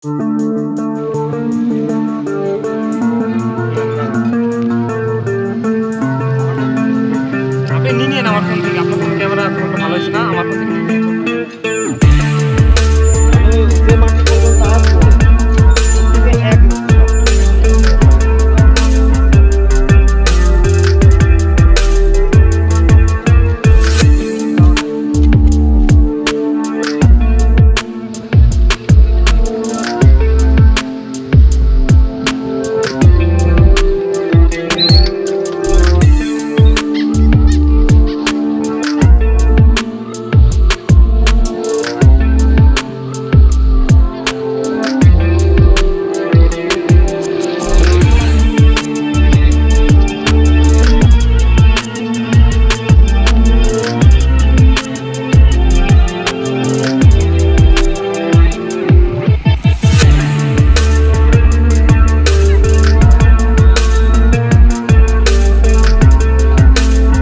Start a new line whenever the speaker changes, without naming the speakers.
আপনি নিয়ে নিন আমার ফোন থেকে। আপনার ফোন ক্যামেরা ফোনটা ভালো হয়েছে না? আমার ফোন থেকে